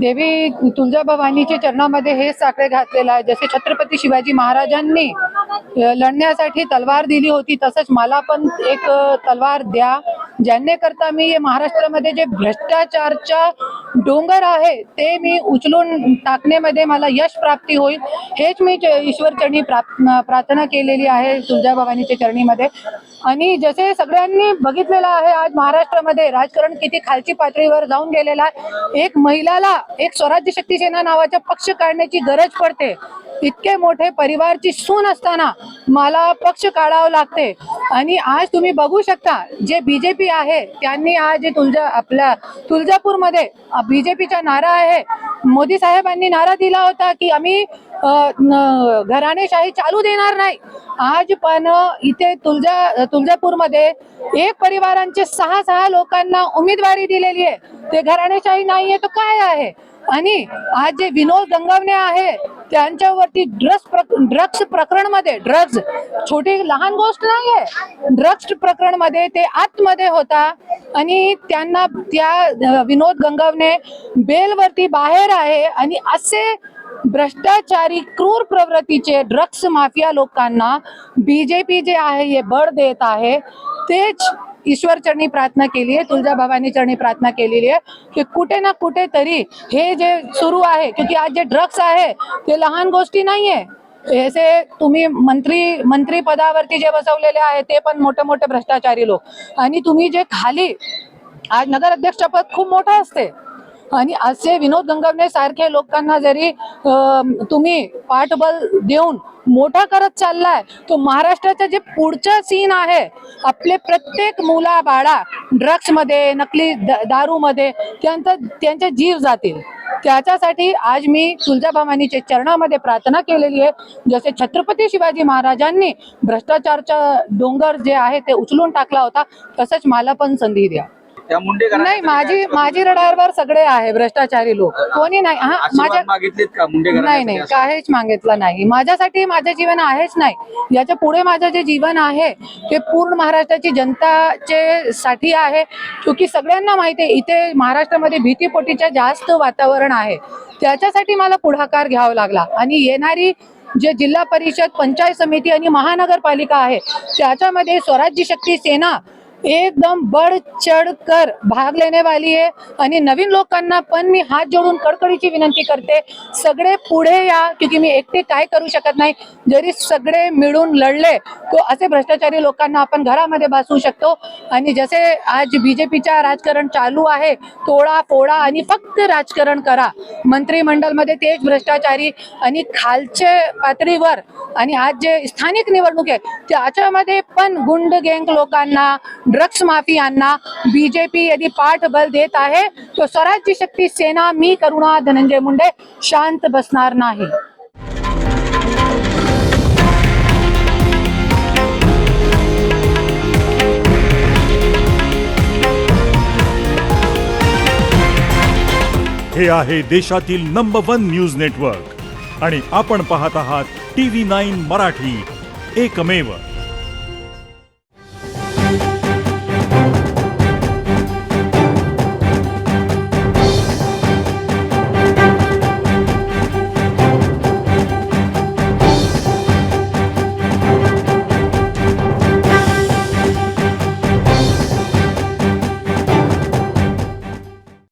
देवी तुळजाभवानीच्या चरणामध्ये हे साखळे घातलेलं आहे. जसे छत्रपती शिवाजी महाराजांनी लढण्यासाठी तलवार दिली होती तसंच मला पण एक तलवार द्या. ज्यांनी करता मी महाराष्ट्रामध्ये जे भ्रष्टाचारच्या डोंगर आहे ते मी उचलून टाकण्यामध्ये मला यश प्राप्ती होईल हेच मी ईश्वर चरणी प्रार्थना केलेली आहे तुळजाभवानीच्या चरणीमध्ये. आणि जसे सगळ्यांनी बघितलेलं आहे आज महाराष्ट्रामध्ये राजकारण किती खालची पातळीवर जाऊन गेलेलं आहे. एक महिलाला एक स्वराज्य शक्ती सेना नावाचा पक्ष काढण्याची गरज पडते. इतके मोठे परिवारची सून असताना मला पक्ष काढावं लागते. आणि आज तुम्ही बघू शकता जे बीजेपी आहे त्यांनी आज तुलजा तुळजा आपल्या तुळजापूरमध्ये बीजेपीचा नारा आहे. मोदी साहेबांनी नारा दिला होता की आम्ही घराणेशाही चालू देणार नाही. आज पण इथे तुळजा तुळजापूरमध्ये एक परिवारांचे सहा सहा लोकांना उमेदवारी दिलेली आहे. ते घराणेशाही नाहीये तर काय आहे? आणि आज जे विनोद गंगावणे आहे त्यांच्यावरती ड्रग्स ड्रग्स प्रकरणमध्ये ड्रग्ज छोटी लहान गोष्ट नाही आहे ड्रग्स प्रकरणमध्ये ते आतमध्ये होता आणि त्यांना त्या विनोद गंगवणे बेलवरती बाहेर आहे आणि असे भ्रष्टाचारी क्रूर प्रवृत्तीचे ड्रग्स माफिया लोकांना बीजेपी जे आहे हे बळ देत आहे तेच ईश्वर चरणी प्रार्थना केली आहे तुळजाभवानी चरणी प्रार्थना केलेली आहे की कुठे ना कुठे तरी हे जे सुरू आहे क्योंकि आज जे ड्रग्स आहे ते लहान गोष्टी नाही आहे असे तुम्ही मंत्री मंत्री पदावरती जे बसवलेले आहे ते पण मोठे मोठे भ्रष्टाचारी लोक. आणि तुम्ही जे खाली आज नगर अध्यक्षपद खूप मोठं असते. आणि असे विनोद गंगवणे सारख्या लोकांना जरी तुम्ही पाठबल देऊन मोठा करत चाललाय तो महाराष्ट्राचं जे पुढचं सीन आहे आपले प्रत्येक मुला बाळा ड्रग्समध्ये नकली दारू मध्ये त्यांचा त्यांचे जीव जातील. त्याच्यासाठी आज मी तुळजाभवानीच्या चरणामध्ये प्रार्थना केलेली आहे. जसे छत्रपती शिवाजी महाराजांनी भ्रष्टाचारचा डोंगर जे आहे ते उचलून टाकला होता तसंच मला पण संधी द्या. त्या मुंडे नाही माझी माझी रडारवर सगळे आहे भ्रष्टाचारी लोक. कोणी नाही. हा माझ्या मागितलेत का मुंडे नाही नाही. काहीच मागितलं नाही. माझ्यासाठी माझं जीवन आहेच नाही. याच्यापुढे माझं जे जीवन आहे ते पूर्ण महाराष्ट्राची जनताचे साठी आहे. क्योंकि सगळ्यांना माहिती आहे. इथे महाराष्ट्रामध्ये भीतीपोटीचं जास्त वातावरण आहे. त्याच्यासाठी मला पुढाकार घ्यावा लागला. आणि येणारी जे जिल्हा परिषद पंचायत समिती आणि महानगरपालिका आहे त्याच्यामध्ये स्वराज्य शक्ती सेना एकदम बढ़ चढ़ कर भाग लेने वाली है आणि नवीन लोकांना पण मी हात जोडून कडकडीची विनंती करते. सगळे पुढे या क्योंकि मी एकटे काय करू शकत नाही. जरी सगळे मिळून लढले तो असे भ्रष्टाचारी लोकांना आपण घरामध्ये बसवू शकतो. आणि जसे आज बीजेपीच्या राजकारण चालू आहे तोडा फोडा आणि फक्त राजकारण करा. मंत्रिमंडळमध्ये तेच भ्रष्टाचारी आणि खालचे पातळीवर आणि आज जे स्थानिक निवडणूक आहे त्याच्यामध्ये पण गुंड गँग लोकांना ड्रग्स माफियांना बीजेपी यदि पाठबल देत आहे तो स्वराज्य शक्ती सेना मी करुणा धनंजय मुंडे शांत बसणार नाही. हे आहे देशातील नंबर वन न्यूज नेटवर्क आणि आपण पाहत आहात टी व्ही नाईन मराठी. एकमेव.